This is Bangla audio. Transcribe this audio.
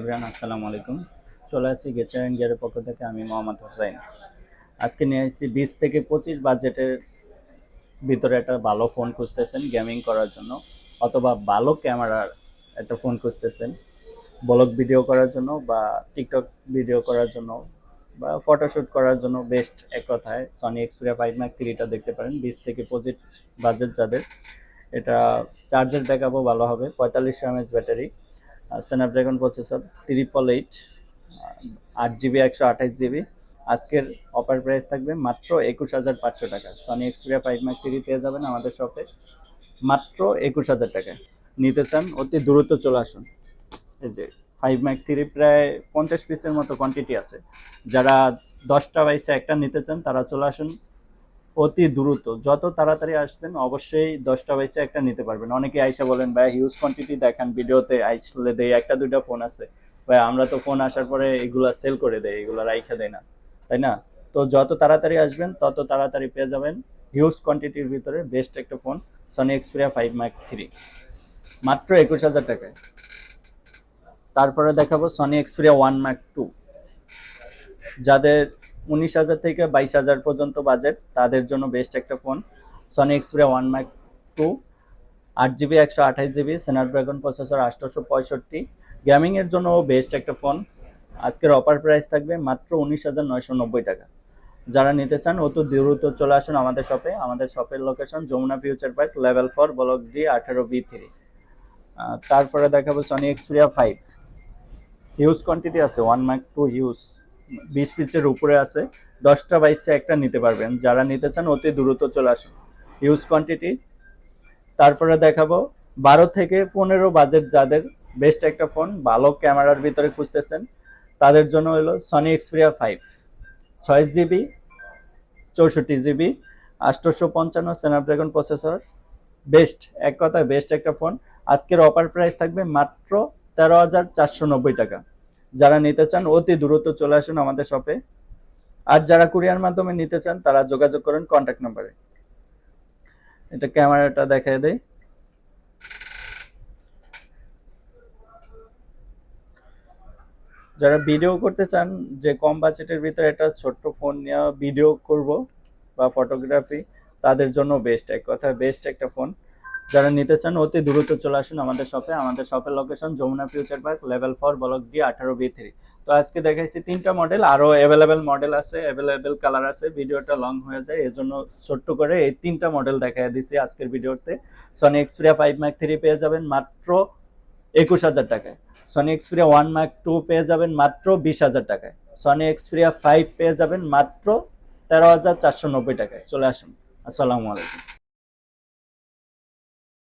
আসসালামু আলাইকুম। চলে আসছি গেচার ইন্ডিয়ার পক্ষ থেকে, আমি মোহাম্মদ হোসাইন। আজকে নিয়ে এসেছি বিশ থেকে পঁচিশ বাজেটের ভিতরে একটা ভালো ফোন খুঁজতেছেন গেমিং করার জন্য, অথবা ভালো ক্যামেরার একটা ফোন খুঁজতেছেন ব্লগ ভিডিও করার জন্য বা টিকটক ভিডিও করার জন্য বা ফটোশ্যুট করার জন্য বেস্ট এক কথায় সনি এক্সপিরিয়া ফাইভ ম্যাক থ্রিটা দেখতে পারেন, বিশ থেকে পঁচিশ বাজেট যাদের। এটা চার্জের ব্যাকআপও ভালো হবে পঁয়তাল্লিশশো mAh battery Snapdragon processor triple eight আট জিবি একশো আঠাশ জিবি আজকের অফার প্রাইস থাকবে মাত্র একুশ হাজার পাঁচশো টাকা। Sony Xperia five Mark three পেয়ে যাবেন আমাদের শপে মাত্র একুশ হাজার টাকা। নিতে চান, অতি দ্রুত চলে আসুন। এই যে ফাইভ ম্যাক থ্রি প্রায় পঞ্চাশ পিসের মতো কোয়ান্টিটি আছে। যারা দশটা বাইসে একটা নিতে চান, তারা চলে আসুন অতি দ্রুত। যত তাড়াতাড়ি আসবেন, অবশ্যই দশটা বাইসে একটা নিতে পারবেন। অনেকে আইসা বলেন, ভাই হিউজ কোয়ান্টিটি দেখান ভিডিওতে, আইসলে দেয় একটা, দুইটা ফোন আছে। ভাই, আমরা তো ফোন আসার পরে এগুলা সেল করে দেয় এগুলো রাইখা দেয় না। তাই না? তো যত তাড়াতাড়ি আসবেন, তত তাড়াতাড়ি পেয়ে যাবেন হিউজ কোয়ান্টিটির ভিতরে বেস্ট একটা phone Sony Xperia five Mark three মাত্র একুশ হাজার টাকায়। তারপরে দেখাবো Sony Xperia one Mark two যাদের উনিশ হাজার থেকে বাইশ হাজার পর্যন্ত বাজেট তাদের জন্য বেস্ট একটা phone Sony Xperia one Mark two আট জিবি একশো আঠাশ জিবি স্ন্যাপড্রাগন প্রসেসর আটশোশো পঁয়ষট্টি। গেমিংয়ের জন্য বেস্ট একটা ফোন আজকের অফার প্রাইস থাকবে মাত্র উনিশ হাজার নয়শো নব্বই টাকা। যারা নিতে চান, অত দ্রুত চলে আসুন আমাদের শপে আমাদের শপের location Jamuna Future Park level four block D আঠারো বি থ্রি তারপরে দেখাবো Sony Xperia five huge quantity আছে ওয়ান ম্যাক টু হিউজ বিশ পিচের উপরে আছে, দশটা বাইশে একটা নিতে পারবেন। যারা নিতে চান, অতি দ্রুত চলে আসুন। হিউজ কোয়ান্টিটি তারপরে দেখাবো, বারো থেকে পনেরো বাজেট যাদের বেস্ট একটা ফোন ভালো ক্যামেরার ভিতরে খুঁজতেছেন, তাদের জন্য হলো সনি এক্সপিরিয়া ফাইভ ছয় জিবি চৌষট্টি জিবি আটশোশো পঞ্চান্ন স্ন্যাপড্রাগন প্রসেসর বেস্ট এক কথায় বেস্ট একটা ফোন আজকের অফার প্রাইস থাকবে মাত্র তেরো হাজার চারশো নব্বই টাকা। যারা নিতে চান, অতি দ্রুত চলে আসুন আমাদের শপে আর যারা কুরিয়ার মাধ্যমে নিতে চান, তারা যোগাযোগ করেন কন্ট্যাক্ট নাম্বারে এটা ক্যামেরাটা দেখায় দেয় যারা ভিডিও করতে চান, যে কম বাজেটের ভিতরে একটা ছোট্ট ফোন নিয়ে ভিডিও করব বা ফটোগ্রাফি তাদের জন্য বেস্ট এক কথা বেস্ট একটা ফোন যারা নিতে চান, অতি দ্রুত চলে আসুন আমাদের শপে আমাদের শপের location Jamuna Future Park level four block D আঠারো বি থ্রি তো আজকে দেখাইছি তিনটা মডেল আরও অ্যাভেলেবেল মডেল আছে অ্যাভেলেবেল কালার আছে, ভিডিওটা লং হয়ে যায় এই জন্য ছোট্ট করে এই তিনটা মডেল দেখাই দিছি আজকের ভিডিওতে। Sony Xperia five Mark three পেয়ে যাবেন মাত্র একুশ হাজার টাকায়। Sony Xperia one Mark two পেয়ে যাবেন মাত্র বিশ হাজার টাকায়। সনি এক্সপিরিয়া ফাইভ পেয়ে যাবেন মাত্র তেরো হাজার চারশো নব্বই টাকায়। চলে আসুন। আসসালামু আলাইকুম।